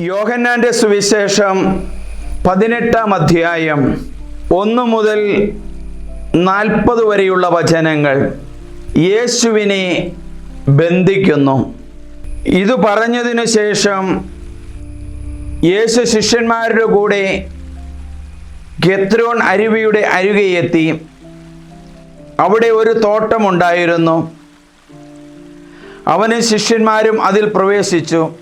യോഹന്നാന്റെ സുവിശേഷം പതിനെട്ടാം അധ്യായം ഒന്ന് മുതൽ നാൽപ്പത് വരെയുള്ള വചനങ്ങൾ യേശുവിനെ ബന്ധിക്കുന്നു. ഇത് പറഞ്ഞതിനു ശേഷം യേശു ശിഷ്യന്മാരുടെ കൂടെ ഗെത്രോൺ അരുവിയുടെ അരുകെയെത്തി. അവിടെ ഒരു തോട്ടമുണ്ടായിരുന്നു. അവനും ശിഷ്യന്മാരും അതിൽ പ്രവേശിച്ചു.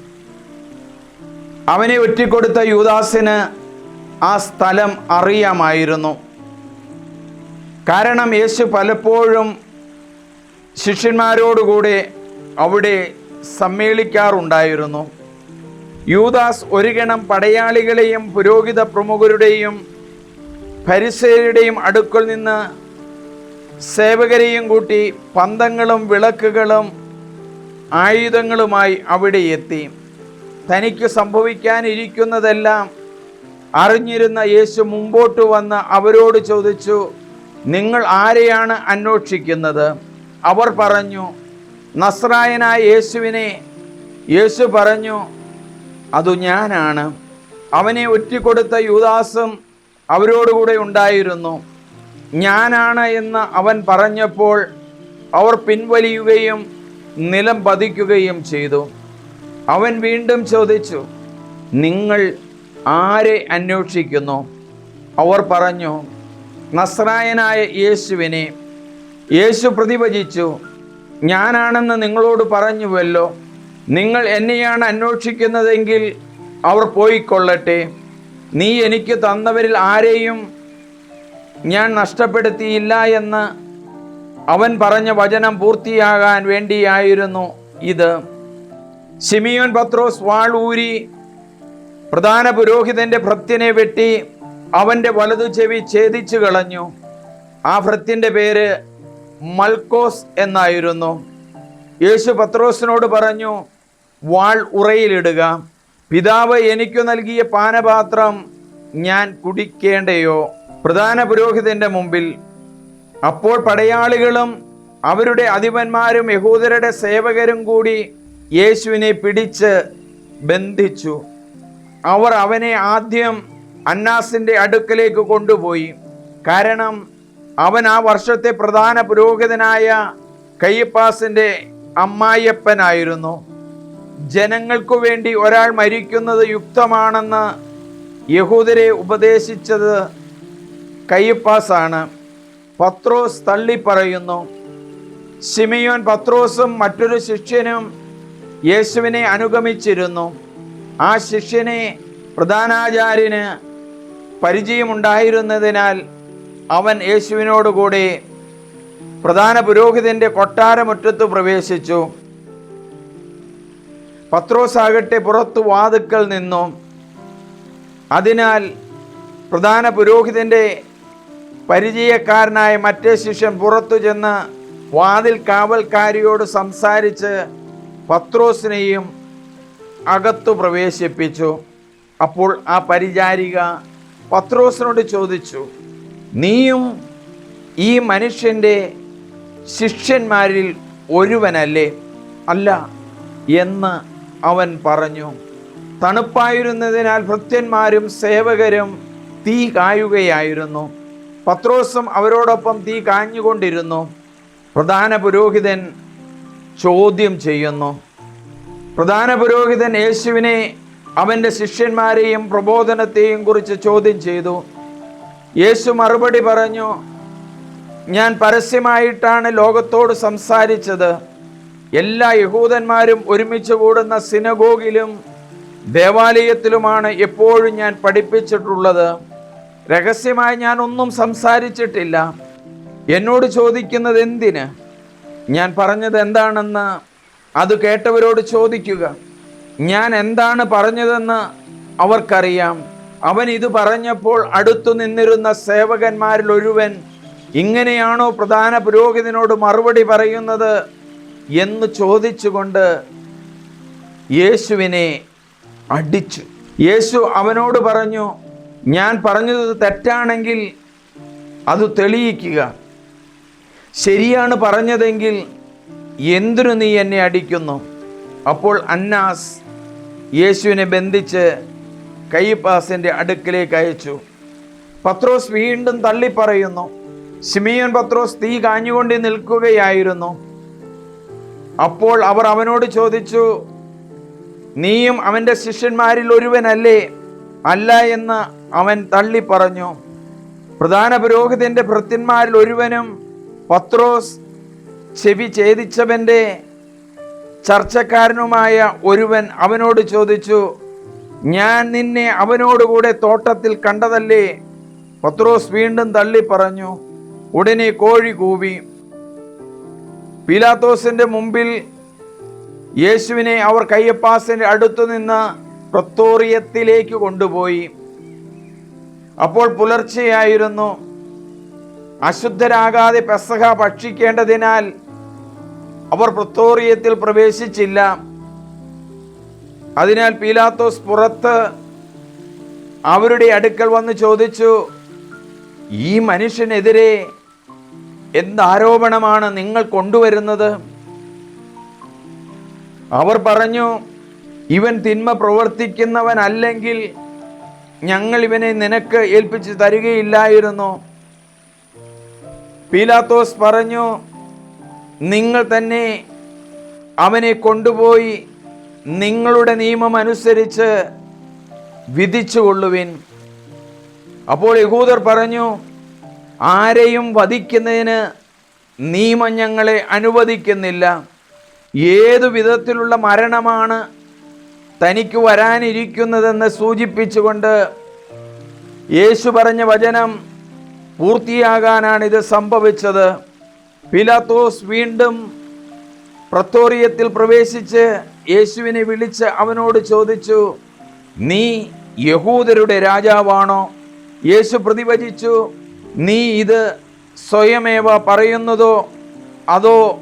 അവനെ ഒറ്റിക്കൊടുത്ത യൂദാസിന് ആ സ്ഥലം അറിയാമായിരുന്നു. കാരണം യേശു പലപ്പോഴും ശിഷ്യന്മാരോടുകൂടെ അവിടെ സമ്മേളിക്കാറുണ്ടായിരുന്നു. യൂദാസ് ഒരു ഗണം പടയാളികളെയും പുരോഹിത പ്രമുഖരുടെയും പരിസരയുടെയും അടുക്കൽ നിന്ന് സേവകരെയും കൂട്ടി പന്തങ്ങളും വിളക്കുകളും ആയുധങ്ങളുമായി അവിടെ എത്തി. തനിക്ക് സംഭവിക്കാനിരിക്കുന്നതെല്ലാം അറിഞ്ഞിരുന്ന യേശു മുമ്പോട്ട് വന്ന് അവരോട് ചോദിച്ചു നിങ്ങൾ ആരെയാണ് അന്വേഷിക്കുന്നത്? അവർ പറഞ്ഞു നസ്രായനായ യേശുവിനെ. യേശു പറഞ്ഞു അതു ഞാനാണ്. അവനെ ഒറ്റിക്കൊടുത്ത യുദാസും അവരോടുകൂടെ ഉണ്ടായിരുന്നു. ഞാനാണ് എന്ന് അവൻ പറഞ്ഞപ്പോൾ അവർ പിൻവലിയുകയും നിലം പതിക്കുകയും ചെയ്തു. അവൻ വീണ്ടും ചോദിച്ചു നിങ്ങൾ ആരെ അന്വേഷിക്കുന്നു? അവർ പറഞ്ഞു നസ്രായനായ യേശുവിനെ. യേശു പ്രതിഭജിച്ചു ഞാനാണെന്ന് നിങ്ങളോട് പറഞ്ഞുവല്ലോ. നിങ്ങൾ എന്നെയാണ് അന്വേഷിക്കുന്നതെങ്കിൽ അവർ പോയിക്കൊള്ളട്ടെ. നീ എനിക്ക് തന്നവരിൽ ആരെയും ഞാൻ നഷ്ടപ്പെടുത്തിയില്ല എന്ന് അവൻ പറഞ്ഞ വചനം പൂർത്തിയാകാൻ വേണ്ടിയായിരുന്നു ഇത്. സിമിയോൻ പത്രോസ് വാളൂരി പ്രധാന പുരോഹിതന്റെ ഭൃത്യനെ വെട്ടി അവന്റെ വലതു ചെവി ഛേദിച്ചു കളഞ്ഞു. ആ ഭൃത്യന്റെ പേര് മൽക്കോസ് എന്നായിരുന്നു. യേശു പത്രോസിനോട് പറഞ്ഞു വാൾ ഉറയിലിടുക. പിതാവ് എനിക്കു നൽകിയ പാനപാത്രം ഞാൻ കുടിക്കേണ്ടയോ? പ്രധാന പുരോഹിതന്റെ മുമ്പിൽ അപ്പോൾ പടയാളികളും അവരുടെ അധിപന്മാരും യഹൂദരുടെ സേവകരും കൂടി യേശുവിനെ പിടിച്ച് ബന്ധിച്ചു. അവർ അവനെ ആദ്യം അന്നാസിന്റെ അടുക്കലേക്ക് കൊണ്ടുപോയി. കാരണം അവൻ ആ വർഷത്തെ പ്രധാന പുരോഹിതനായ കയ്യപ്പാസിന്റെ അമ്മായിയപ്പനായിരുന്നു. ജനങ്ങൾക്കു വേണ്ടി ഒരാൾ മരിക്കുന്നത് യുക്തമാണെന്ന് യഹൂദരെ ഉപദേശിച്ചത് കയ്യപ്പാസാണ്. പത്രോസ് തള്ളി പറയുന്നു സിമിയോൻ പത്രോസും മറ്റൊരു ശിഷ്യനും യേശുവിനെ അനുഗമിച്ചിരുന്നു. ആ ശിഷ്യനെ പ്രധാനാചാര്യന് പരിചയമുണ്ടായിരുന്നതിനാൽ അവൻ യേശുവിനോടുകൂടി പ്രധാന പുരോഹിതന്റെ കൊട്ടാരമുറ്റത്ത് പ്രവേശിച്ചു. പത്രോസാകട്ടെ പുറത്തു വാതുക്കൽ നിന്നു. അതിനാൽ പ്രധാന പുരോഹിതന്റെ പരിചയക്കാരനായ മറ്റേ ശിഷ്യൻ പുറത്തു ചെന്ന് വാതിൽ കാവൽക്കാരിയോട് സംസാരിച്ച് പത്രോസിനെയും അകത്തു പ്രവേശിപ്പിച്ചു. അപ്പോൾ ആ പരിചാരിക പത്രോസിനോട് ചോദിച്ചു നീയും ഈ മനുഷ്യന്റെ ശിഷ്യന്മാരിൽ ഒരുവനല്ലേ? അല്ല എന്ന് അവൻ പറഞ്ഞു തണുപ്പായിരുന്നതിനാൽ ഭൃത്യന്മാരും സേവകരും തീ കായുകയായിരുന്നു. പത്രോസും അവരോടൊപ്പം തീ കാഞ്ഞുകൊണ്ടിരുന്നു. പ്രധാന പുരോഹിതൻ ചോദ്യം ചെയ്യുന്നു. പ്രധാന പുരോഹിതൻ യേശുവിനെ അവന്റെ ശിഷ്യന്മാരെയും പ്രബോധനത്തെയും കുറിച്ച് ചോദ്യം ചെയ്തു. യേശു മറുപടി പറഞ്ഞു ഞാൻ പരസ്യമായിട്ടാണ് ലോകത്തോട് സംസാരിച്ചത്. എല്ലാ യഹൂദന്മാരും ഒരുമിച്ച് കൂടുന്ന സിനഗോഗിലും ദേവാലയത്തിലുമാണ് എപ്പോഴും ഞാൻ പഠിപ്പിച്ചിട്ടുള്ളത്. രഹസ്യമായി ഞാൻ ഒന്നും സംസാരിച്ചിട്ടില്ല. എന്നോട് ചോദിക്കുന്നത് എന്തിന്? ഞാൻ പറഞ്ഞത് എന്താണെന്ന് അത് കേട്ടവരോട് ചോദിക്കുക. ഞാൻ എന്താണ് പറഞ്ഞതെന്ന് അവർക്കറിയാം. അവൻ ഇത് പറഞ്ഞപ്പോൾ അടുത്തു നിന്നിരുന്ന സേവകന്മാരിൽ ഒരുവൻ ഇങ്ങനെയാണോ പ്രധാന പുരോഹിതനോട് മറുപടി പറയുന്നത് എന്ന് ചോദിച്ചുകൊണ്ട് യേശുവിനെ അടിച്ചു. യേശു അവനോട് പറഞ്ഞു ഞാൻ പറഞ്ഞത് തെറ്റാണെങ്കിൽ അത് തെളിയിക്കുക. ശരിയാണ് പറഞ്ഞതെങ്കിൽ എന്തിനു നീ എന്നെ അടിക്കുന്നു? അപ്പോൾ അന്നാസ് യേശുവിനെ ബന്ധിച്ച് കയ്യപ്പാസിന്റെ അടുക്കിലേക്ക് അയച്ചു. പത്രോസ് വീണ്ടും തള്ളിപ്പറയുന്നു. സിമിയോൻ പത്രോസ് തീ കാഞ്ഞുകൊണ്ട് നിൽക്കുകയായിരുന്നു. അപ്പോൾ അവർ അവനോട് ചോദിച്ചു നീയും അവന്റെ ശിഷ്യന്മാരിൽ ഒരുവനല്ലേ? അല്ല എന്ന് അവൻ തള്ളി പറഞ്ഞു പ്രധാന പുരോഹിതന്റെ ഭൃത്യന്മാരിൽ ഒരുവനും പത്രോസ് ചെവി ഛേദിച്ചവന്റെ ചർച്ചക്കാരനുമായ ഒരുവൻ അവനോട് ചോദിച്ചു ഞാൻ നിന്നെ അവനോടുകൂടെ തോട്ടത്തിൽ കണ്ടതല്ലേ? പത്രോസ് വീണ്ടും തള്ളി പറഞ്ഞു ഉടനെ കോഴി കൂവി. പീലാത്തോസിന്റെ മുമ്പിൽ യേശുവിനെ അവർ കയ്യപ്പാസിന്റെ അടുത്തു നിന്ന് പ്രത്തോറിയത്തിലേക്ക് കൊണ്ടുപോയി. അപ്പോൾ പുലർച്ചെയായിരുന്നു. അശുദ്ധരാകാതെ പെസഹ ഭക്ഷിക്കേണ്ടതിനാൽ അവർ പ്രത്തോറിയത്തിൽ പ്രവേശിച്ചില്ല. അതിനാൽ പീലാത്തോസ് പുറത്ത് അവരുടെ അടുക്കൽ വന്ന് ചോദിച്ചു ഈ മനുഷ്യനെതിരെ എന്താരോപണമാണ് നിങ്ങൾ കൊണ്ടുവരുന്നത്? അവർ പറഞ്ഞു ഇവൻ തിന്മ പ്രവർത്തിക്കുന്നവനല്ലെങ്കിൽ ഞങ്ങൾ ഇവനെ നിനക്ക് ഏൽപ്പിച്ച് തരികയില്ലായിരുന്നു. പീലാത്തോസ് പറഞ്ഞു നിങ്ങൾ തന്നെ അവനെ കൊണ്ടുപോയി നിങ്ങളുടെ നിയമം അനുസരിച്ച് വിധിച്ചുകൊള്ളുവിൻ അപ്പോൾ യഹൂദർ പറഞ്ഞു ആരെയും വധിക്കുന്നതിന് നിയമം ഞങ്ങളെ അനുവദിക്കുന്നില്ല. ഏതു വിധത്തിലുള്ള മരണമാണ് തനിക്ക് വരാനിരിക്കുന്നതെന്ന് സൂചിപ്പിച്ചുകൊണ്ട് യേശു പറഞ്ഞ വചനം പൂർത്തിയാകാനാണ് ഇത് സംഭവിച്ചത്. പിലാത്തോസ് വീണ്ടും പ്രത്തോറിയത്തിൽ പ്രവേശിച്ച് യേശുവിനെ വിളിച്ച് അവനോട് ചോദിച്ചു നീ യഹൂദരുടെ രാജാവാണോ? യേശു പ്രതിവചിച്ചു നീ ഇത് സ്വയമേവ പറയുന്നതോ? അതോ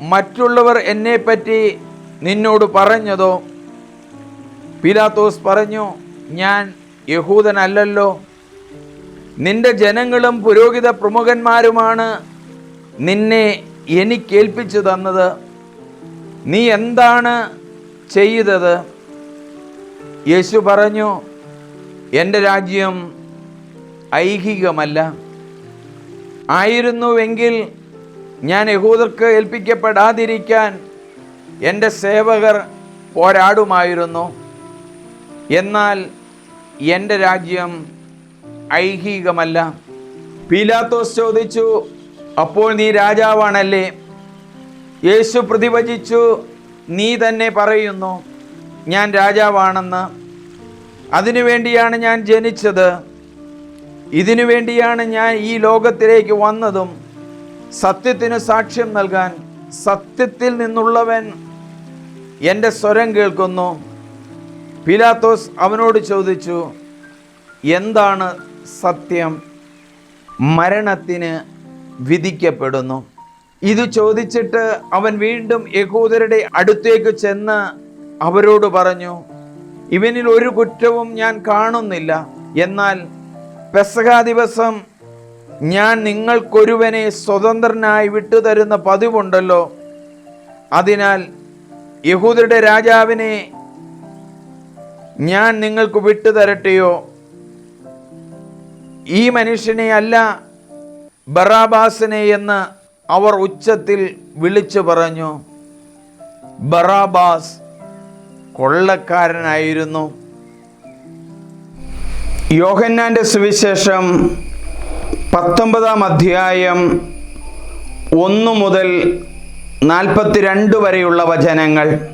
മറ്റുള്ളവർ എന്നെ പറ്റി നിന്നോട് പറഞ്ഞതോ? പിലാത്തോസ് പറഞ്ഞു ഞാൻ യഹൂദനല്ലല്ലോ. നിന്റെ ജനങ്ങളും പുരോഹിത പ്രമുഖന്മാരുമാണ് നിന്നെ എനിക്കേൽപ്പിച്ചു തന്നത്. നീ എന്താണ് ചെയ്തത്? യേശു പറഞ്ഞു എന്റെ രാജ്യം ഐഹികമല്ല. ആയിരുന്നുവെങ്കിൽ ഞാൻ യഹൂദർക്ക് ഏൽപ്പിക്കപ്പെടാതിരിക്കാൻ എന്റെ സേവകർ പോരാടുമായിരുന്നു. എന്നാൽ എന്റെ രാജ്യം ഐഹികമല്ല. പീലാത്തോസ് ചോദിച്ചു അപ്പോൾ നീ രാജാവാണല്ലേ? യേശു പ്രതിഭജിച്ചു നീ തന്നെ പറയുന്നു ഞാൻ രാജാവാണെന്ന്. അതിനു വേണ്ടിയാണ് ഞാൻ ജനിച്ചത്. ഇതിനു വേണ്ടിയാണ് ഞാൻ ഈ ലോകത്തിലേക്ക് വന്നതും. സത്യത്തിന് സാക്ഷ്യം നൽകാൻ സത്യത്തിൽ നിന്നുള്ളവൻ എന്റെ സ്വരം കേൾക്കുന്നു. പിലാത്തോസ് അവനോട് ചോദിച്ചു എന്താണ് സത്യം മരണത്തിന് വിധിക്കപ്പെടുന്നു. ഇത് ചോദിച്ചിട്ട് അവൻ വീണ്ടും യഹൂദരുടെ അടുത്തേക്ക് ചെന്ന് അവരോട് പറഞ്ഞു ഇവനിൽ ഒരു കുറ്റവും ഞാൻ കാണുന്നില്ല. എന്നാൽ പെസകാ ദിവസം ഞാൻ നിങ്ങൾക്കൊരുവനെ സ്വതന്ത്രനായി വിട്ടുതരുന്ന പതിവുണ്ടല്ലോ. അതിനാൽ യഹൂദരുടെ രാജാവിനെ ഞാൻ നിങ്ങൾക്ക് വിട്ടുതരട്ടെയോ ഈ മനുഷ്യനെ അല്ല ബറാബാസിനെ എന്ന് അവർ ഉച്ചത്തിൽ വിളിച്ചു പറഞ്ഞു. ബറാബാസ് കൊള്ളക്കാരനായിരുന്നു. യോഹന്നാന്റെ സുവിശേഷം പത്തൊമ്പതാം അധ്യായം ഒന്ന് മുതൽ നാൽപ്പത്തിരണ്ട് വരെയുള്ള വചനങ്ങൾ.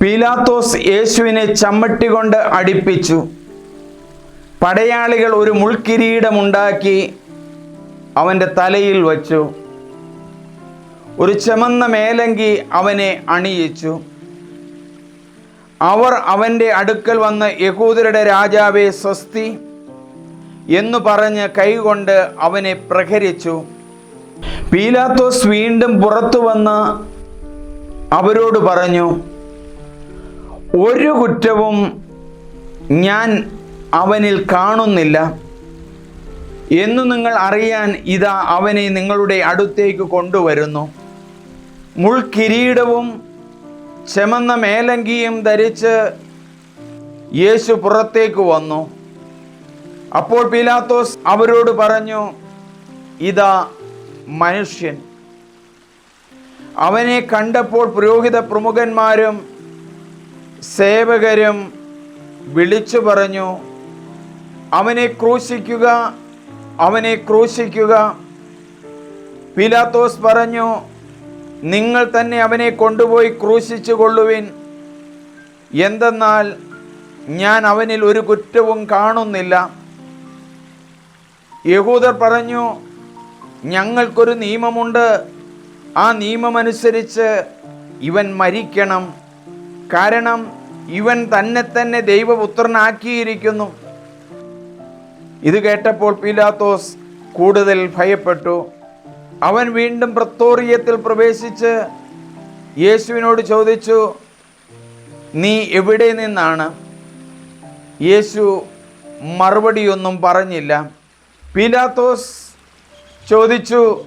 പീലാത്തോസ് യേശുവിനെ ചമ്മട്ടി കൊണ്ട് അടിപ്പിച്ചു. പടയാളികൾ ഒരു മുൾക്കിരീടമുണ്ടാക്കി അവന്റെ തലയിൽ വച്ചു. ഒരു ചമന്ന മേലങ്കി അവനെ അണിയിച്ചു. അവർ അവന്റെ അടുക്കൽ വന്ന് യഹൂദരുടെ രാജാവെ സ്വസ്തി എന്നു പറഞ്ഞ് കൈകൊണ്ട് അവനെ പ്രഹരിച്ചു. പീലാത്തോസ് വീണ്ടും പുറത്തു വന്ന് അവരോട് പറഞ്ഞു ഒരു കുറ്റവും ഞാൻ അവനിൽ കാണുന്നില്ല. എന്നു നിങ്ങൾ അറിയാൻ ഇതാ അവനെ നിങ്ങളുടെ അടുത്തേക്ക് കൊണ്ടുവരുന്നു. മുൾക്കിരീടവും ചെമന്ന മേലങ്കിയും ധരിച്ച് യേശു പുറത്തേക്ക് വന്നു. അപ്പോൾ പീലാത്തോസ് അവരോട് പറഞ്ഞു ഇതാ മനുഷ്യൻ. അവനെ കണ്ടപ്പോൾ പുരോഹിത പ്രമുഖന്മാരും സേവകരും വിളിച്ചു പറഞ്ഞു അവനെ ക്രൂശിക്കുക അവനെ ക്രൂശിക്കുക. പിലാത്തോസ് പറഞ്ഞു നിങ്ങൾ തന്നെ അവനെ കൊണ്ടുപോയി ക്രൂശിച്ചു കൊള്ളുവിൻ. എന്തെന്നാൽ ഞാൻ അവനിൽ ഒരു കുറ്റവും കാണുന്നില്ല. യഹൂദർ പറഞ്ഞു ഞങ്ങൾക്കൊരു നിയമമുണ്ട്. ആ നിയമമനുസരിച്ച് ഇവൻ മരിക്കണം. കാരണം ഇവൻ തന്നെ തന്നെ ദൈവപുത്രനാക്കിയിരിക്കുന്നു. ഇത് കേട്ടപ്പോൾ പീലാത്തോസ് കൂടുതൽ ഭയപ്പെട്ടു. അവൻ വീണ്ടും പ്രത്തോറിയത്തിൽ പ്രവേശിച്ച് യേശുവിനോട് ചോദിച്ചു നീ എവിടെ നിന്നാണ്? യേശു മറുപടിയൊന്നും പറഞ്ഞില്ല. പീലാത്തോസ് ചോദിച്ചു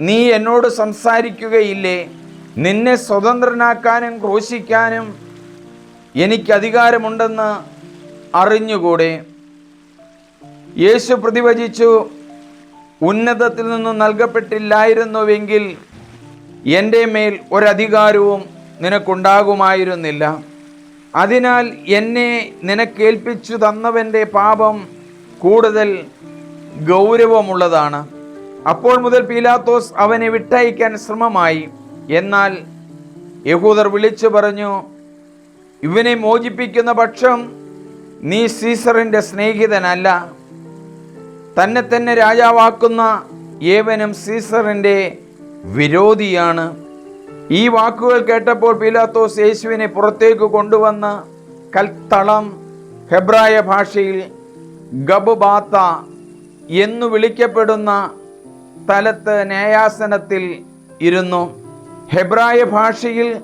നീ എന്നോട് സംസാരിക്കുകയില്ലേ? നിന്നെ സ്വതന്ത്രനാക്കാനും ക്രോശിക്കാനും എനിക്ക് അധികാരമുണ്ടെന്ന് അറിഞ്ഞുകൂടെ? യേശു പ്രതിവചിച്ചു ഉന്നതത്തിൽ നിന്നും നൽകപ്പെട്ടില്ലായിരുന്നുവെങ്കിൽ എന്റെ മേൽ ഒരധികാരവും നിനക്കുണ്ടാകുമായിരുന്നില്ല. അതിനാൽ എന്നെ നിനക്കേൽപ്പിച്ചു തന്നവന്റെ പാപം കൂടുതൽ ഗൗരവമുള്ളതാണ്. അപ്പോൾ മുതൽ പീലാത്തോസ് അവനെ വിട്ടയക്കാൻ ശ്രമമായി. എന്നാൽ യഹൂദർ വിളിച്ചു പറഞ്ഞു ഇവനെ മോചിപ്പിക്കുന്ന പക്ഷം നീ സീസറിന്റെ സ്നേഹിതനല്ല. തന്നെ തന്നെ രാജാവാക്കുന്ന ഏവനും സീസറിന്റെ വിരോധിയാണ്. ഈ വാക്കുകൾ കേട്ടപ്പോൾ പീലാത്തോസ് യേശുവിനെ പുറത്തേക്ക് കൊണ്ടുവന്ന് കൽത്തളം ഹെബ്രായ ഭാഷയിൽ ഗബുബാത്ത എന്നു വിളിക്കപ്പെടുന്ന സ്ഥലത്ത് ന്യായാസനത്തിൽ ഇരുന്നു. ഹെബ്രായ ഭാഷയിൽ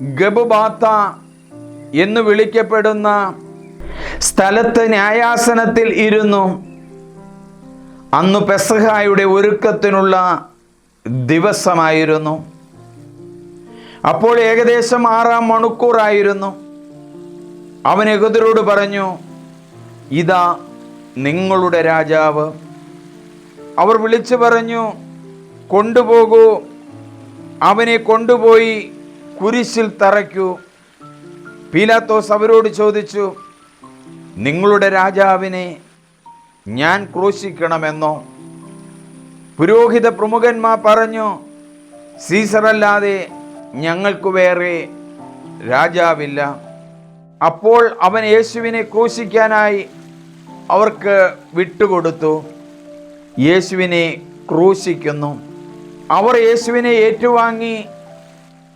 ഗബുബാത്ത എന്ന് വിളിക്കപ്പെടുന്ന സ്ഥലത്ത് ന്യായാസനത്തിൽ ഇരുന്നു. അന്ന് പെസഹായുടെ ഒരുക്കത്തിനുള്ള ദിവസമായിരുന്നു. അപ്പോൾ ഏകദേശം ആറാം മണിക്കൂറായിരുന്നു. അവൻ യഹുദരോട് പറഞ്ഞു ഇതാ നിങ്ങളുടെ രാജാവ്. അവർ വിളിച്ചു പറഞ്ഞു കൊണ്ടുപോകൂ. അവനെ കൊണ്ടുപോയി കുരിശിൽ തറയ്ക്കൂ. പീലാത്തോസ് അവരോട് ചോദിച്ചു നിങ്ങളുടെ രാജാവിനെ ഞാൻ ക്രൂശിക്കണമെന്നോ? പുരോഹിത പ്രമുഖന്മാർ പറഞ്ഞു സീസറല്ലാതെ ഞങ്ങൾക്ക് വേറെ രാജാവില്ല. അപ്പോൾ അവൻ യേശുവിനെ ക്രൂശിക്കാനായി അവർക്ക് വിട്ടുകൊടുത്തു. യേശുവിനെ ക്രൂശിക്കുന്നു. അവർ യേശുവിനെ ഏറ്റുവാങ്ങി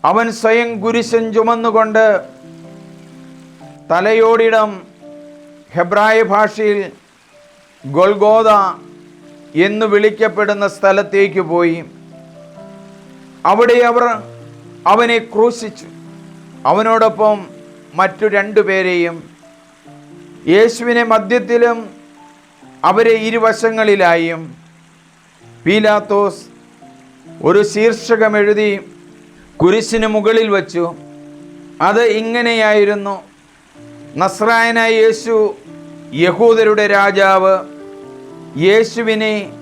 അവൻ സ്വയം കുരിശൻ ചുമന്നുകൊണ്ട് തലയോടിടം ഹെബ്രായ ഭാഷയിൽ ഗൊൽഗോദ എന്ന് വിളിക്കപ്പെടുന്ന സ്ഥലത്തേക്ക് പോയി. അവിടെ അവർ അവനെ ക്രൂശിച്ചു. അവനോടൊപ്പം മറ്റു രണ്ടു പേരെയും യേശുവിനെ മധ്യത്തിലും അവരെ ഇരുവശങ്ങളിലായും പീലാത്തോസ് ഒരു ശീർഷകം എഴുതി കുരിശിന് മുകളിൽ വച്ചു. അത് ഇങ്ങനെയായിരുന്നു. നസ്രായനായ യേശു യഹൂദരുടെ രാജാവ് യേശുവിനെ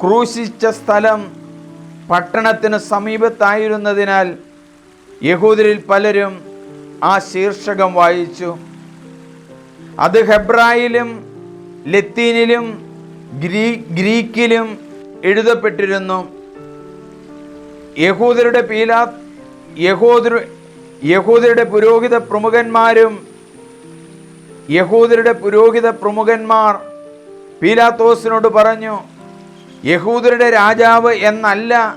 ക്രൂശിച്ച സ്ഥലം പട്ടണത്തിന് സമീപത്തായിരുന്നതിനാൽ യഹൂദരിൽ പലരും ആ ശീർഷകം വായിച്ചു. അത് ഹെബ്രായിലും ലത്തീനിലും ഗ്രീ ഗ്രീക്കിലും എഴുതപ്പെട്ടിരുന്നു. യഹൂദരുടെ പീലാ യഹൂദ യഹൂദരുടെ പുരോഹിത പ്രമുഖന്മാരും യഹൂദരുടെ പുരോഹിത പ്രമുഖന്മാർ പീലാത്തോസിനോട് പറഞ്ഞു യഹൂദരുടെ രാജാവ് എന്നല്ല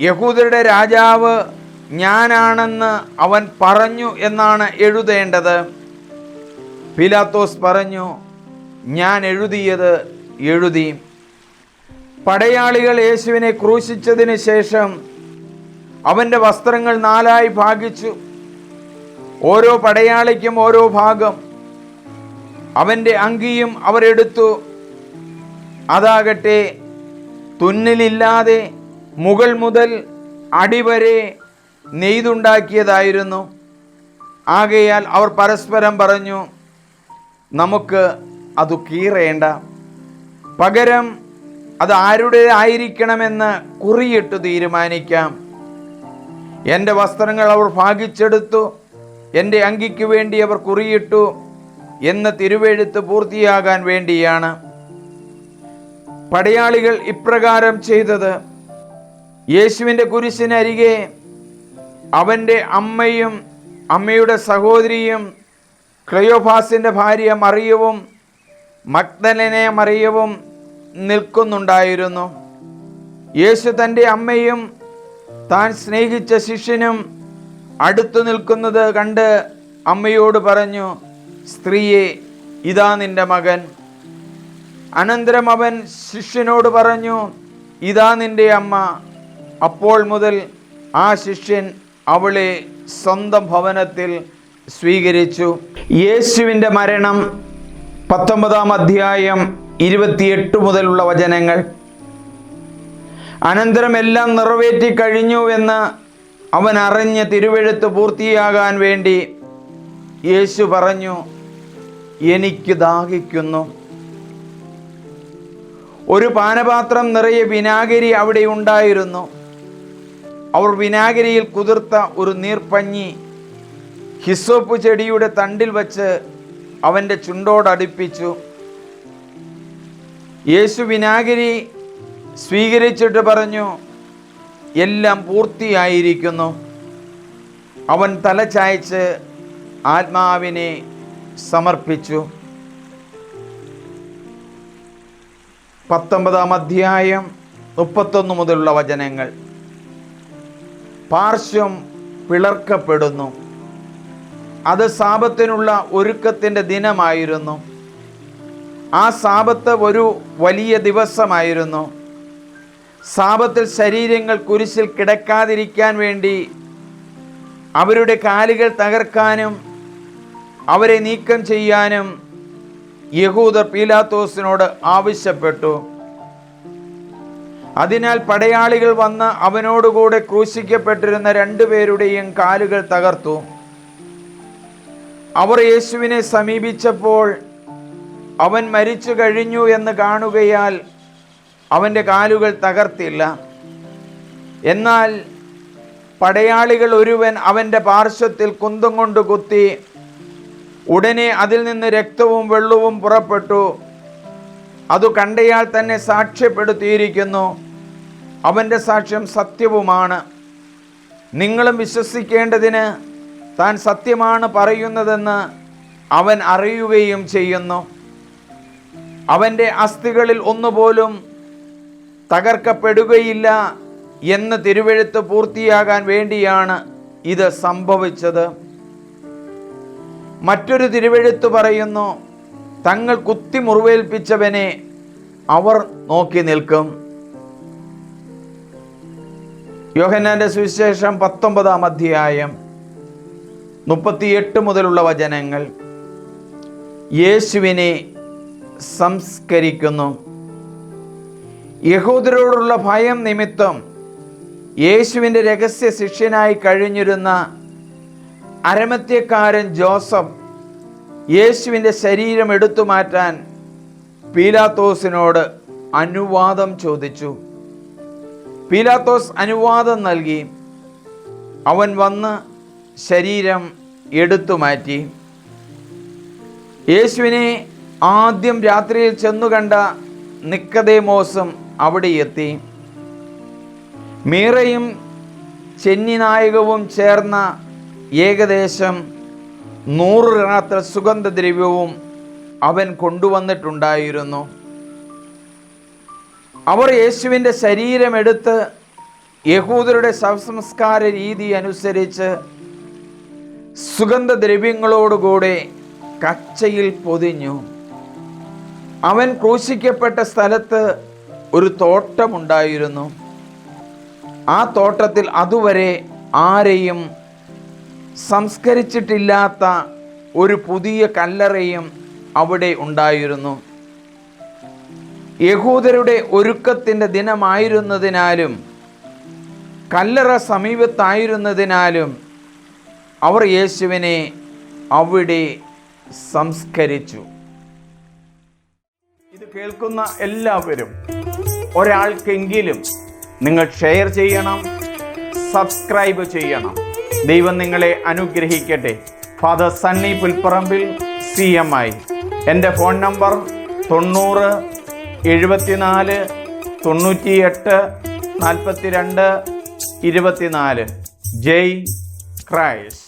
യഹൂദരുടെ രാജാവ് ഞാനാണെന്ന് അവൻ പറഞ്ഞു എന്നാണ് എഴുതേണ്ടത്. പീലാത്തോസ് പറഞ്ഞു ഞാൻ എഴുതിയത് എഴുതി. പടയാളികൾ യേശുവിനെ ക്രൂശിച്ചതിന് ശേഷം അവന്റെ വസ്ത്രങ്ങൾ നാലായി ഭാഗിച്ചു. ഓരോ പടയാളിക്കും ഓരോ ഭാഗം. അവന്റെ അങ്കിയും അവരെടുത്തു അതാകട്ടെ തുന്നലില്ലാതെ മുകൾ മുതൽ അടിവരെ നെയ്തുണ്ടാക്കിയതായിരുന്നു. ആകയാൽ അവർ പരസ്പരം പറഞ്ഞു നമുക്ക് അത് കീറേണ്ട. പകരം അത് ആരുടെ ആയിരിക്കണമെന്ന് കുറിയിട്ട് തീരുമാനിക്കാം. എന്റെ വസ്ത്രങ്ങൾ അവർ ഭാഗിച്ചെടുത്തു. എന്റെ അങ്കിക്ക് വേണ്ടി അവർ കുറിയിട്ടു. എന്ന് തിരുവെഴുത്ത് പൂർത്തിയാകാൻ വേണ്ടിയാണ്. പടയാളികൾ ഇപ്രകാരം ചെയ്തത്. യേശുവിന്റെ കുരിശിനരികെ അവന്റെ അമ്മയും അമ്മയുടെ സഹോദരിയും ക്ലയോഫാസിന്റെ ഭാര്യ മറിയവും മക്തലനെ മറിയവും നിൽക്കുന്നുണ്ടായിരുന്നു. യേശു തന്റെ അമ്മയും താൻ സ്നേഹിച്ച ശിഷ്യനും അടുത്തു നിൽക്കുന്നത് കണ്ട് അമ്മയോട് പറഞ്ഞു സ്ത്രീയെ ഇതാ നിന്റെ മകൻ. അനന്തരം അവൻ ശിഷ്യനോട് പറഞ്ഞു ഇതാ നിന്റെ അമ്മ. അപ്പോൾ മുതൽ ആ ശിഷ്യൻ അവളെ സ്വന്തം ഭവനത്തിൽ സ്വീകരിച്ചു. യേശുവിന്റെ മരണം പത്തൊമ്പതാം അധ്യായം ഇരുപത്തിയെട്ട് മുതലുള്ള വചനങ്ങൾ. അനന്തരം എല്ലാം നിറവേറ്റി കഴിഞ്ഞു എന്ന് അവൻ അറിഞ്ഞ് തിരുവെഴുത്ത് പൂർത്തിയാകാൻ വേണ്ടി യേശു പറഞ്ഞു എനിക്ക് ദാഹിക്കുന്നു. ഒരു പാനപാത്രം നിറയെ വിനാഗിരി അവിടെ ഉണ്ടായിരുന്നു. അവർ വിനാഗിരിയിൽ കുതിർത്ത ഒരു നീർപ്പഞ്ഞി ഹിസോപ്പ് ചെടിയുടെ തണ്ടിൽ വച്ച് അവന്റെ ചുണ്ടോടടുപ്പിച്ചു യേശു വിനാഗിരി സ്വീകരിച്ചിട്ട് പറഞ്ഞു എല്ലാം പൂർത്തിയായിരിക്കുന്നു. അവൻ തല ചായച്ച് ആത്മാവിനെ സമർപ്പിച്ചു. പത്തൊമ്പതാം അധ്യായം മുപ്പത്തൊന്ന് മുതലുള്ള വചനങ്ങൾ. പാർശ്വം പിളർക്കപ്പെടുന്നു. അത് സാപത്തിനുള്ള ഒരുക്കത്തിന്റെ ദിനമായിരുന്നു. ആ സാപത്ത് ഒരു വലിയ ദിവസമായിരുന്നു. സാപത്തിൽ ശരീരങ്ങൾ കുരിശിൽ കിടക്കാതിരിക്കാൻ വേണ്ടി അവരുടെ കാലുകൾ തകർക്കാനും അവരെ നീക്കം ചെയ്യാനും യഹൂദർ പീലാത്തോസിനോട് ആവശ്യപ്പെട്ടു. അതിനാൽ പടയാളികൾ വന്ന് അവനോടുകൂടെ ക്രൂശിക്കപ്പെട്ടിരുന്ന രണ്ടുപേരുടെയും കാലുകൾ തകർത്തു. അവർ യേശുവിനെ സമീപിച്ചപ്പോൾ അവൻ മരിച്ചു കഴിഞ്ഞു എന്ന് കാണുകയാൽ അവന്റെ കാലുകൾ തകർത്തില്ല. എന്നാൽ പടയാളികൾ ഒരുവൻ അവന്റെ പാർശ്വത്തിൽ കുന്തം കൊണ്ട് കുത്തി ഉടനെ അതിൽ നിന്ന് രക്തവും വെള്ളവും പുറപ്പെട്ടു. അതു കണ്ടയാൾ തന്നെ സാക്ഷ്യപ്പെടുത്തിയിരിക്കുന്നു. അവന്റെ സാക്ഷ്യം സത്യവുമാണ്. നിങ്ങളും വിശ്വസിക്കേണ്ടതിന് താൻ സത്യമാണ് പറയുന്നതെന്ന് അവൻ അറിയുകയും ചെയ്യുന്നു. അവന്റെ അസ്ഥികളിൽ ഒന്നുപോലും തകർക്കപ്പെടുകയില്ല എന്ന് തിരുവെഴുത്ത് പൂർത്തിയാകാൻ വേണ്ടിയാണ് ഇത് സംഭവിച്ചത്. മറ്റൊരു തിരുവെഴുത്ത് പറയുന്നു തങ്ങൾ കുത്തി മുറിവേൽപ്പിച്ചവനെ അവർ നോക്കി നിൽക്കും. യോഹന്നാന്റെ സുവിശേഷം പത്തൊമ്പതാം അധ്യായം മുപ്പത്തിയെട്ട് മുതലുള്ള വചനങ്ങൾ യേശുവിനെ സംസ്കരിക്കുന്നു. യഹൂദരോടുള്ള ഭയം നിമിത്തം യേശുവിന്റെ രഹസ്യ ശിഷ്യനായി കഴിഞ്ഞിരുന്ന അരമത്യക്കാരൻ ജോസഫ് യേശുവിന്റെ ശരീരം എടുത്തു മാറ്റാൻ പീലാത്തോസിനോട് അനുവാദം ചോദിച്ചു. പീലാത്തോസ് അനുവാദം നൽകി. അവൻ വന്ന് ശരീരം എടുത്തു മാറ്റി. യേശുവിനെ ആദ്യം രാത്രിയിൽ ചെന്നു കണ്ട നിക്കതേമോസും അവിടെ എത്തി. മീറയും ചെന്നിനായകവും ചേർന്ന ഏകദേശം നൂറ് രാത്ര സുഗന്ധദ്രവ്യവും അവൻ കൊണ്ടുവന്നിട്ടുണ്ടായിരുന്നു. അവർ യേശുവിന്റെ ശരീരമെടുത്ത് യഹൂദരുടെ ശവസംസ്കാര രീതി അനുസരിച്ച് സുഗന്ധദ്രവ്യങ്ങളോടുകൂടെ കച്ചയിൽ പൊതിഞ്ഞു. അവൻ ക്രൂശിക്കപ്പെട്ട സ്ഥലത്ത് ഒരു തോട്ടമുണ്ടായിരുന്നു. ആ തോട്ടത്തിൽ അതുവരെ ആരെയും സംസ്കരിച്ചിട്ടില്ലാത്ത ഒരു പുതിയ കല്ലറയും അവിടെ ഉണ്ടായിരുന്നു. യഹൂദരുടെ ഒരുക്കത്തിന്റെ ദിനമായിരുന്നതിനാലും കല്ലറ സമീപത്തായിരുന്നതിനാലും അവർ യേശുവിനെ അവിടെ സംസ്കരിച്ചു. ഇത് കേൾക്കുന്ന എല്ലാവരും ഒരാൾക്കെങ്കിലും നിങ്ങൾ ഷെയർ ചെയ്യണം സബ്സ്ക്രൈബ് ചെയ്യണം. ദൈവം നിങ്ങളെ അനുഗ്രഹിക്കട്ടെ. Father Sunny Pulparambil C M I എന്റെ ഫോൺ നമ്പർ തൊണ്ണൂറ് എഴുപത്തിനാല് തൊണ്ണൂറ്റിയെട്ട് നാൽപ്പത്തിരണ്ട് ഇരുപത്തിനാല്. ജയ് ക്രൈസ്റ്റ്.